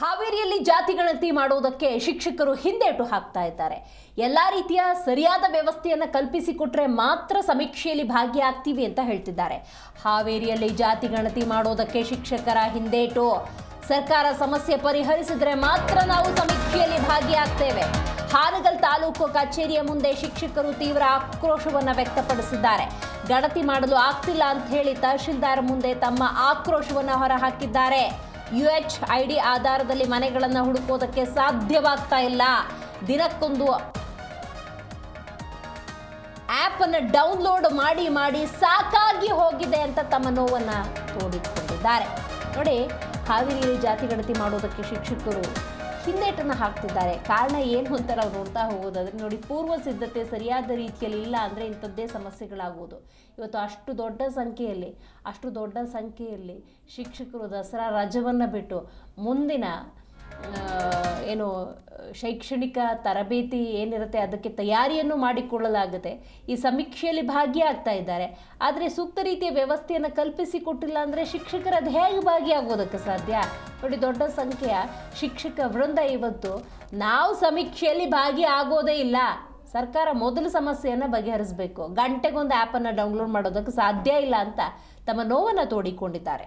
ಹಾವೇರಿಯಲ್ಲಿ ಜಾತಿ ಗಣತಿ ಮಾಡುವುದಕ್ಕೆ ಶಿಕ್ಷಕರು ಹಿಂದೇಟು ಹಾಕ್ತಾ ಇದ್ದಾರೆ. ಎಲ್ಲ ರೀತಿಯ ಸರಿಯಾದ ವ್ಯವಸ್ಥೆಯನ್ನು ಕಲ್ಪಿಸಿಕೊಟ್ರೆ ಮಾತ್ರ ಸಮೀಕ್ಷೆಯಲ್ಲಿ ಭಾಗಿಯಾಗ್ತೀವಿ ಅಂತ ಹೇಳ್ತಿದ್ದಾರೆ. ಹಾವೇರಿಯಲ್ಲಿ ಜಾತಿ ಗಣತಿ ಮಾಡೋದಕ್ಕೆ ಶಿಕ್ಷಕರ ಹಿಂದೇಟು. ಸರ್ಕಾರ ಸಮಸ್ಯೆ ಪರಿಹರಿಸಿದ್ರೆ ಮಾತ್ರ ನಾವು ಸಮೀಕ್ಷೆಯಲ್ಲಿ ಭಾಗಿಯಾಗ್ತೇವೆ. ಹಾನಗಲ್ ತಾಲೂಕು ಕಚೇರಿಯ ಮುಂದೆ ಶಿಕ್ಷಕರು ತೀವ್ರ ಆಕ್ರೋಶವನ್ನು ವ್ಯಕ್ತಪಡಿಸಿದ್ದಾರೆ. ಗಣತಿ ಮಾಡಲು ಆಗ್ತಿಲ್ಲ ಅಂತ ಹೇಳಿ ತಹಶೀಲ್ದಾರ್ ಮುಂದೆ ತಮ್ಮ ಆಕ್ರೋಶವನ್ನು ಹೊರಹಾಕಿದ್ದಾರೆ. ಯು ಎಚ್ ಐ ಡಿ ಆಧಾರದಲ್ಲಿ ಮನೆಗಳನ್ನು ಹುಡುಕೋದಕ್ಕೆ ಸಾಧ್ಯವಾಗ್ತಾ ಇಲ್ಲ. ದಿನಕ್ಕೊಂದು ಆ್ಯಪ್ ಅನ್ನು ಡೌನ್ಲೋಡ್ ಮಾಡಿ ಮಾಡಿ ಸಾಕಾಗಿ ಹೋಗಿದೆ ಅಂತ ತಮ್ಮ ನೋವನ್ನು ತೋಡಿಕೊಂಡಿದ್ದಾರೆ. ನೋಡಿ, ಹಾವೇರಿಯಲ್ಲಿ ಜಾತಿ ಗಣತಿ ಮಾಡೋದಕ್ಕೆ ಶಿಕ್ಷಕರು ಹಿಂದೇಟನ್ನು ಹಾಕ್ತಿದ್ದಾರೆ. ಕಾರಣ ಏನು ಅಂತ ನಾವು ನೋಡ್ತಾ ಹೋಗೋದಾದ್ರೆ ನೋಡಿ ಪೂರ್ವ ಸಿದ್ಧತೆ ಸರಿಯಾದ ರೀತಿಯಲ್ಲಿ ಇಲ್ಲ ಅಂದರೆ ಇಂಥದ್ದೇ ಸಮಸ್ಯೆಗಳಾಗುವುದು ಇವತ್ತು ಅಷ್ಟು ದೊಡ್ಡ ಸಂಖ್ಯೆಯಲ್ಲಿ, ಅಷ್ಟು ದೊಡ್ಡ ಸಂಖ್ಯೆಯಲ್ಲಿ ಶಿಕ್ಷಕರು ದಸರಾ ರಜವನ್ನು ಬಿಟ್ಟು ಮುಂದಿನ ಏನು, ಶೈಕ್ಷಣಿಕ ತರಬೇತಿ ಏನಿರುತ್ತೆ ಅದಕ್ಕೆ ತಯಾರಿಯನ್ನು ಮಾಡಿಕೊಳ್ಳಲಾಗುತ್ತೆ. ಈ ಸಮೀಕ್ಷೆಯಲ್ಲಿ ಭಾಗಿಯಾಗ್ತಾ ಇದ್ದಾರೆ. ಆದರೆ ಸೂಕ್ತ ರೀತಿಯ ವ್ಯವಸ್ಥೆಯನ್ನು ಕಲ್ಪಿಸಿಕೊಟ್ಟಿಲ್ಲ ಅಂದರೆ ಶಿಕ್ಷಕರು ಅದು ಹೇಗೆ ಭಾಗಿಯಾಗೋದಕ್ಕೆ ಸಾಧ್ಯ? ನೋಡಿ, ದೊಡ್ಡ ಸಂಖ್ಯೆಯ ಶಿಕ್ಷಕ ವೃಂದ ಇವತ್ತು ನಾವು ಸಮೀಕ್ಷೆಯಲ್ಲಿ ಭಾಗಿಯಾಗೋದೇ ಇಲ್ಲ. ಸರ್ಕಾರ ಮೊದಲು ಸಮಸ್ಯೆಯನ್ನು ಬಗೆಹರಿಸಬೇಕು. ಗಂಟೆಗೊಂದು ಆ್ಯಪನ್ನು ಡೌನ್ಲೋಡ್ ಮಾಡೋದಕ್ಕೆ ಸಾಧ್ಯ ಇಲ್ಲ ಅಂತ ತಮ್ಮ ನೋವನ್ನು ತೋಡಿಕೊಂಡಿದ್ದಾರೆ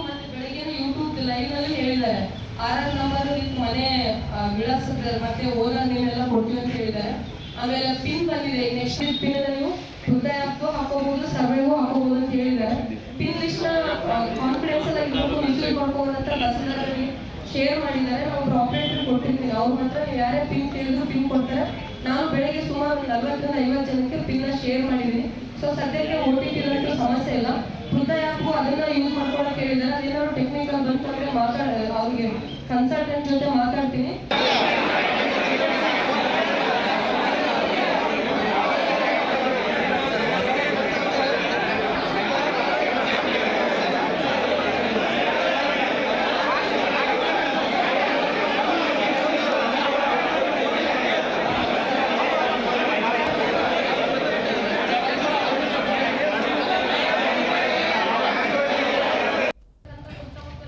ಮತ್ತೆ ಬೆಳಿಗ್ಗೆ ಲೈವ್ನಲ್ಲಿ ಹೇಳಿದ್ದಾರೆ. ಆರ್ ನಂಬರ್ ಮನೆ ವಿಳಾಸ ಮತ್ತೆ ಓನರ್ ನೀವೆಲ್ಲ ಕೊಟ್ಟಿವಿ ಅಂತ ಹೇಳಿದ್ದಾರೆ. ಆಮೇಲೆ ಪಿನ್ ಬಂದಿದೆ. ನೆಕ್ಸ್ಟ್ ಪಿನ್ ನೀವು ಹೃದಯ ಹಾಕೋ ಹಾಕೋಬಹುದು ಸರ್ವೆಗೂ ಹಾಕೋಬಹುದು ಅಂತ ಹೇಳಿದ್ದಾರೆ. ಪಿನ್ ಲಿಸ್ಟ್ ಕಾನ್ಫಿಡೆನ್ಸ್ ಎಲ್ಲ ಇಟ್ಕೊಂಡು ರಿಸೀವ್ ಮಾಡ್ಕೊಂಡು ಅಂತ ತಹಸೀಲ್ದಾರರಿಗೆ ಶೇರ್ ಮಾಡಿದ್ದಾರೆ. ನಾವು ಆಪರೇಟರ್ ಕೊಟ್ಟಿರ್ತೀನಿ ಅವ್ರ ಮಾತ್ರ ಯಾರೇ ಪಿನ್ ಕೇಳಿದ್ರು ಪಿನ್ ಕೊಡ್ತಾರೆ. ನಾನು ಬೆಳಗ್ಗೆ ಸುಮಾರು ನಲವತ್ತರಿಂದ ಐವತ್ತು ಜನಕ್ಕೆ ಪಿನ್ ಶೇರ್ ಮಾಡಿದ್ದೀನಿ. ಸೊ ಸದ್ಯಕ್ಕೆ ಓ ಟಿ ಪಿ ಸಮಸ್ಯೆ ಇಲ್ಲ. ಹೃದಯ ಆ್ಯಪು ಅದನ್ನ ಯೂಸ್ ಮಾಡ್ಕೊಳಕ್ಕೆ ಮಾತಾಡ ಅವ್ರಿಗೆ ಕನ್ಸಲ್ಟೆಂಟ್ ಜೊತೆ ಮಾತಾಡ್ತೀನಿ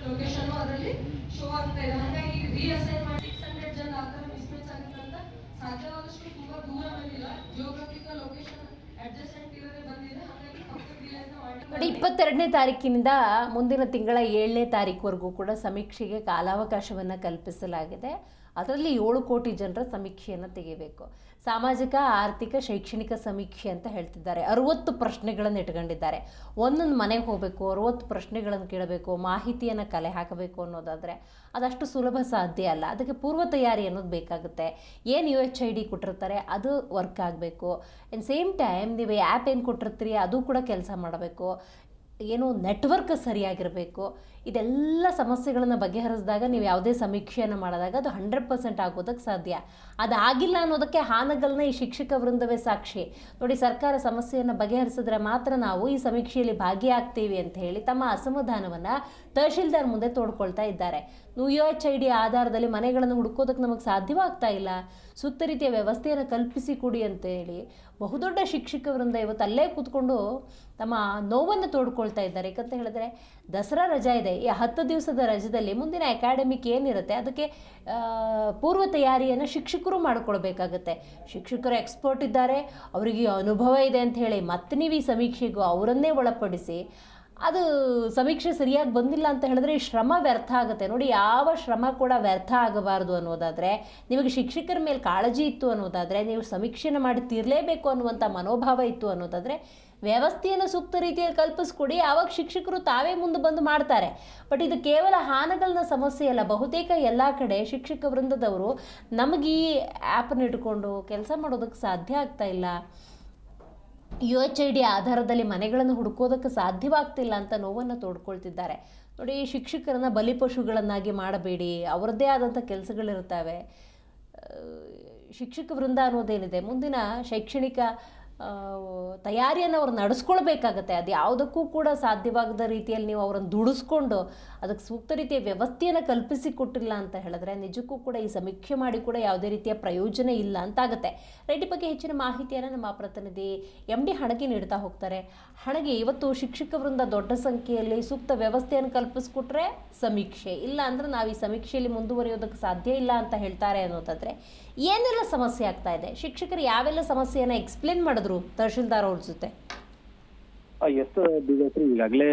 ಲೊಕೇಶನ್ ಅದರಲ್ಲಿ ಶೋ ಆಗ್ತಾ ಇದೆ ಹಾಗಾಗಿ ರೀಅಸೈನ್ ಮಾಡಿ ಸಿಕ್ಸ್ ಹಂಡ್ರೆಡ್ ಜನ ಆ ಥರ ಮಿಸ್ಮ್ಯಾಚ್ ಆಗುತ್ತೆ ಅಂತ ಸಾಧ್ಯವಾದಷ್ಟು ತುಂಬಾ ದೂರ ಬಂದಿಲ್ಲ ಜಿಯೋಗ್ರಫಿಕಲ್ ಲೊಕೇಶನ್ ಅಡ್ಜಸ್ಟೆಂಟ್ ಇರೋದೇ ಬಂದಿದೆ ಹಾಗಾಗಿ ಪಕ್ಕದ ಜಿಲ್ಲೆ ಅಂತ ಮಾಡಿ ಇಪ್ಪತ್ತೆರಡನೇ ತಾರೀಕಿನಿಂದ ಮುಂದಿನ ತಿಂಗಳ ಏಳನೇ ತಾರೀಕುವರೆಗೂ ಕೂಡ ಸಮೀಕ್ಷೆಗೆ ಕಾಲಾವಕಾಶವನ್ನು ಕಲ್ಪಿಸಲಾಗಿದೆ. ಅದರಲ್ಲಿ ಏಳು ಕೋಟಿ ಜನರ ಸಮೀಕ್ಷೆಯನ್ನು ತೆಗಿಬೇಕು. ಸಾಮಾಜಿಕ, ಆರ್ಥಿಕ, ಶೈಕ್ಷಣಿಕ ಸಮೀಕ್ಷೆ ಅಂತ ಹೇಳ್ತಿದ್ದಾರೆ. ಅರುವತ್ತು ಪ್ರಶ್ನೆಗಳನ್ನು ಇಟ್ಕೊಂಡಿದ್ದಾರೆ. ಒಂದೊಂದು ಮನೆಗೆ ಹೋಗಬೇಕು, ಅರುವತ್ತು ಪ್ರಶ್ನೆಗಳನ್ನು ಕೇಳಬೇಕು, ಮಾಹಿತಿಯನ್ನು ಕಲೆ ಹಾಕಬೇಕು ಅನ್ನೋದಾದರೆ ಅದಷ್ಟು ಸುಲಭ ಸಾಧ್ಯ ಅಲ್ಲ. ಅದಕ್ಕೆ ಪೂರ್ವ ತಯಾರಿ ಅನ್ನೋದು ಬೇಕಾಗುತ್ತೆ. ಏನು ಯು ಎಚ್ ಐ ಡಿ ಕೊಟ್ಟಿರ್ತಾರೆ, ಅದು ವರ್ಕ್ ಆಗಬೇಕು. ಆ್ಯಂಡ್ ಸೇಮ್ ಟೈಮ್ ನೀವು ಆ್ಯಪ್ ಏನು ಕೊಟ್ಟಿರ್ತೀರಿ, ಅದು ಕೂಡ ಕೆಲಸ ಮಾಡಬೇಕು. ಏನು ನೆಟ್ವರ್ಕ್ ಸರಿಯಾಗಿರಬೇಕು. ಇದೆಲ್ಲ ಸಮಸ್ಯೆಗಳನ್ನು ಬಗೆಹರಿಸಿದಾಗ ನೀವು ಯಾವುದೇ ಸಮೀಕ್ಷೆಯನ್ನು ಮಾಡಿದಾಗ ಅದು ಹಂಡ್ರೆಡ್ ಪರ್ಸೆಂಟ್ ಆಗೋದಕ್ಕೆ ಸಾಧ್ಯ. ಅದಾಗಿಲ್ಲ ಅನ್ನೋದಕ್ಕೆ ಹಾನಗಲ್ನ ಈ ಶಿಕ್ಷಕ ವೃಂದವೇ ಸಾಕ್ಷಿ. ನೋಡಿ, ಸರ್ಕಾರ ಸಮಸ್ಯೆಯನ್ನು ಬಗೆಹರಿಸಿದ್ರೆ ಮಾತ್ರ ನಾವು ಈ ಸಮೀಕ್ಷೆಯಲ್ಲಿ ಭಾಗಿಯಾಗ್ತೀವಿ ಅಂತ ಹೇಳಿ ತಮ್ಮ ಅಸಮಾಧಾನವನ್ನು ತಹಶೀಲ್ದಾರ್ ಮುಂದೆ ತೋಡ್ಕೊಳ್ತಾ ಇದ್ದಾರೆ. ಯು ಎಚ್ ಐ ಡಿ ಆಧಾರದಲ್ಲಿ ಮನೆಗಳನ್ನು ಹುಡುಕೋದಕ್ಕೆ ನಮಗೆ ಸಾಧ್ಯವಾಗ್ತಾ ಇಲ್ಲ. ಸೂಕ್ತ ರೀತಿಯ ವ್ಯವಸ್ಥೆಯನ್ನು ಕಲ್ಪಿಸಿ ಕೊಡಿ ಅಂತ ಹೇಳಿ ಬಹುದೊಡ್ಡ ಶಿಕ್ಷಕ ವೃಂದ ಇವತ್ತು ಅಲ್ಲೇ ಕೂತ್ಕೊಂಡು ತಮ್ಮ ನೋವನ್ನು ತೋಡ್ಕೊಳ್ತಾ ಇದ್ದಾರೆ. ಯಾಕಂತ ಹೇಳಿದ್ರೆ ದಸರಾ ರಜಾ ಇದೆ. ಈ ಹತ್ತು ದಿವಸದ ರಜದಲ್ಲಿ ಮುಂದಿನ ಅಕಾಡೆಮಿಕ್ ಏನಿರುತ್ತೆ, ಅದಕ್ಕೆ ಪೂರ್ವ ತಯಾರಿಯನ್ನು ಶಿಕ್ಷಕರು ಮಾಡಿಕೊಳ್ಬೇಕಾಗತ್ತೆ. ಶಿಕ್ಷಕರು ಎಕ್ಸ್ಪರ್ಟ್ ಇದ್ದಾರೆ, ಅವರಿಗೆ ಅನುಭವ ಇದೆ ಅಂತ ಹೇಳಿ ಮತ್ತೆ ನೀವು ಈ ಸಮೀಕ್ಷೆಗೂ ಅವರನ್ನೇ ಒಳಪಡಿಸಿ, ಅದು ಸಮೀಕ್ಷೆ ಸರಿಯಾಗಿ ಬಂದಿಲ್ಲ ಅಂತ ಹೇಳಿದ್ರೆ ಈ ಶ್ರಮ ವ್ಯರ್ಥ ಆಗುತ್ತೆ. ನೋಡಿ, ಯಾವ ಶ್ರಮ ಕೂಡ ವ್ಯರ್ಥ ಆಗಬಾರ್ದು ಅನ್ನೋದಾದರೆ, ನಿಮಗೆ ಶಿಕ್ಷಕರ ಮೇಲೆ ಕಾಳಜಿ ಇತ್ತು ಅನ್ನೋದಾದರೆ, ನೀವು ಸಮೀಕ್ಷೆನ ಮಾಡಿ ತೀರಲೇಬೇಕು ಅನ್ನುವಂಥ ಮನೋಭಾವ ಇತ್ತು ಅನ್ನೋದಾದರೆ ವ್ಯವಸ್ಥೆಯನ್ನು ಸೂಕ್ತ ರೀತಿಯಲ್ಲಿ ಕಲ್ಪಿಸ್ಕೊಡಿ. ಆವಾಗ ಶಿಕ್ಷಕರು ತಾವೇ ಮುಂದೆ ಬಂದು ಮಾಡ್ತಾರೆ. ಬಟ್ ಇದು ಕೇವಲ ಹಾನಗಲ್ನ ಸಮಸ್ಯೆ ಅಲ್ಲ. ಬಹುತೇಕ ಎಲ್ಲ ಕಡೆ ಶಿಕ್ಷಕ ವೃಂದದವರು ನಮಗೆ ಈ ಆ್ಯಪನ್ನು ಇಟ್ಕೊಂಡು ಕೆಲಸ ಮಾಡೋದಕ್ಕೆ ಸಾಧ್ಯ ಆಗ್ತಾ ಇಲ್ಲ. ಯು ಎಚ್ ಐ ಡಿ ಆಧಾರದಲ್ಲಿ ಮನೆಗಳನ್ನು ಹುಡುಕೋದಕ್ಕೆ ಸಾಧ್ಯವಾಗ್ತಿಲ್ಲ ಅಂತ ನೋವನ್ನು ತೋಡ್ಕೊಳ್ತಿದ್ದಾರೆ. ನೋಡಿ ಶಿಕ್ಷಕರನ್ನ ಬಲಿಪಶುಗಳನ್ನಾಗಿ ಮಾಡಬೇಡಿ. ಅವರದ್ದೇ ಆದಂಥ ಕೆಲಸಗಳಿರ್ತವೆ ಶಿಕ್ಷಕ ವೃಂದ ಅನ್ನೋದೇನಿದೆ? ಮುಂದಿನ ಶೈಕ್ಷಣಿಕ ತಯಾರಿಯನ್ನು ಅವ್ರು ನಡೆಸ್ಕೊಳ್ಬೇಕಾಗತ್ತೆ. ಅದು ಯಾವುದಕ್ಕೂ ಕೂಡ ಸಾಧ್ಯವಾಗದ ರೀತಿಯಲ್ಲಿ ನೀವು ಅವರನ್ನು ದುಡಿಸ್ಕೊಂಡು ಅದಕ್ಕೆ ಸೂಕ್ತ ರೀತಿಯ ವ್ಯವಸ್ಥೆಯನ್ನು ಕಲ್ಪಿಸಿ ಕೊಟ್ಟಿಲ್ಲ ಅಂತ ಹೇಳಿದ್ರೆ ನಿಜಕ್ಕೂ ಕೂಡ ಈ ಸಮೀಕ್ಷೆ ಮಾಡಿ ಕೂಡ ಯಾವುದೇ ರೀತಿಯ ಪ್ರಯೋಜನ ಇಲ್ಲ ಅಂತಾಗುತ್ತೆ ರೈಟ್, ಈ ಬಗ್ಗೆ ಹೆಚ್ಚಿನ ಮಾಹಿತಿಯನ್ನು ನಮ್ಮ ಪ್ರತಿನಿಧಿ ಎಂ ಡಿ ಹಣಗೆ ನೀಡ್ತಾ ಹೋಗ್ತಾರೆ. ಹಣಗೆ, ಇವತ್ತು ಶಿಕ್ಷಕ ವೃಂದ ದೊಡ್ಡ ಸಂಖ್ಯೆಯಲ್ಲಿ ಸೂಕ್ತ ವ್ಯವಸ್ಥೆಯನ್ನು ಕಲ್ಪಿಸ್ಕೊಟ್ರೆ ಸಮೀಕ್ಷೆ. ಇಲ್ಲ ಅಂದ್ರೆ ನಾವು ಈ ಸಮೀಕ್ಷೆಯಲ್ಲಿ ಮುಂದುವರಿಯೋದಕ್ಕೆ ಸಾಧ್ಯ ಇಲ್ಲ ಅಂತ ಹೇಳ್ತಾರೆ ಅನ್ನೋದಾದರೆ ಏನೆಲ್ಲ ಸಮಸ್ಯೆ ಆಗ್ತಾ ಇದೆ? ಶಿಕ್ಷಕರು ಯಾವೆಲ್ಲ ಸಮಸ್ಯೆಯನ್ನು ಎಕ್ಸ್ಪ್ಲೇನ್ ಮಾಡಿದ್ರು ತಹಶೀಲ್ದಾರ್ ಅವ್ರ ಜೊತೆ? ಬಿಜೆಪಿ ಈಗಾಗಲೇ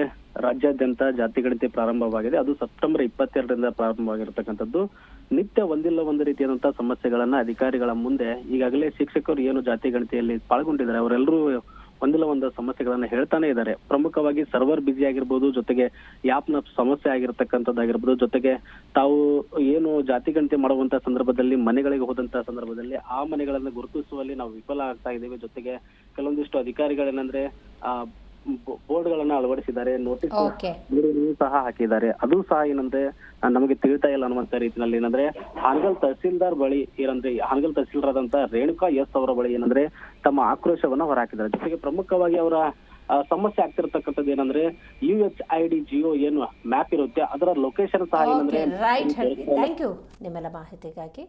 ರಾಜ್ಯಾದ್ಯಂತ ಜಾತಿ ಗಣತಿ ಪ್ರಾರಂಭವಾಗಿದೆ. ಅದು ಸೆಪ್ಟೆಂಬರ್ ಇಪ್ಪತ್ತೆರಡರಿಂದ ಪ್ರಾರಂಭವಾಗಿರ್ತಕ್ಕಂಥದ್ದು. ನಿತ್ಯ ಒಂದಿಲ್ಲ ಒಂದು ರೀತಿಯಾದಂತಹ ಸಮಸ್ಯೆಗಳನ್ನ ಅಧಿಕಾರಿಗಳ ಮುಂದೆ ಈಗಾಗಲೇ ಶಿಕ್ಷಕರು ಏನು ಜಾತಿ ಗಣತಿಯಲ್ಲಿ ಪಾಲ್ಗೊಂಡಿದ್ದಾರೆ, ಅವರೆಲ್ಲರೂ ಒಂದಿಲ್ಲ ಒಂದು ಸಮಸ್ಯೆಗಳನ್ನ ಹೇಳ್ತಾನೆ ಇದ್ದಾರೆ. ಪ್ರಮುಖವಾಗಿ ಸರ್ವರ್ ಬ್ಯುಸಿ ಆಗಿರ್ಬೋದು, ಜೊತೆಗೆ ನ ಸಮಸ್ಯೆ ಆಗಿರ್ತಕ್ಕಂಥದ್ದಾಗಿರ್ಬೋದು, ಜೊತೆಗೆ ತಾವು ಏನು ಜಾತಿ ಗಣತಿ ಮಾಡುವಂತ ಸಂದರ್ಭದಲ್ಲಿ, ಮನೆಗಳಿಗೆ ಹೋದಂತ ಸಂದರ್ಭದಲ್ಲಿ ಆ ಮನೆಗಳನ್ನ ಗುರುತಿಸುವಲ್ಲಿ ನಾವು ವಿಫಲ ಆಗ್ತಾ ಇದ್ದೇವೆ. ಜೊತೆಗೆ ಕೆಲವೊಂದಿಷ್ಟು ಅಧಿಕಾರಿಗಳೇನಂದ್ರೆ, ಆ ಬೋರ್ಡ್ ಗಳನ್ನ ಅಳವಡಿಸಿದ್ದಾರೆ ನೋಟಿಸ್ ಸಹ ಹಾಕಿದ್ದಾರೆ. ಅದು ಸಹ ಏನಂದ್ರೆ ನಮಗೆ ತಿಳಿತಾ ಇಲ್ಲ ಅನ್ನುವಂತ ರೀತಿಯಲ್ಲಿ ಏನಂದ್ರೆ ಹಾನಗಲ್ ತಹಸೀಲ್ದಾರ್ ಬಳಿ ಏನಂದ್ರೆ ಹಾನಗಲ್ ತಹಸೀಲ್ದಾರ್ ಆದಂತ ರೇಣುಕಾ ಎಸ್ ಅವರ ಬಳಿ ಏನಂದ್ರೆ ತಮ್ಮ ಆಕ್ರೋಶವನ್ನ ಹೊರಹಾಕಿದ್ದಾರೆ. ಜೊತೆಗೆ ಪ್ರಮುಖವಾಗಿ ಅವರ ಸಮಸ್ಯೆ ಆಗ್ತಿರ್ತಕ್ಕಂಥದ್ದು ಏನಂದ್ರೆ U H I D geo ಏನು ಮ್ಯಾಪ್ ಇರುತ್ತೆ ಅದರ ಲೊಕೇಶನ್ ಸಹ ಏನಂದ್ರೆ ರೈಟ್ ಥ್ಯಾಂಕ್ ಯು ನಿಮ್ಮೆಲ್ಲ ಮಾಹಿತಿಗಾಗಿ.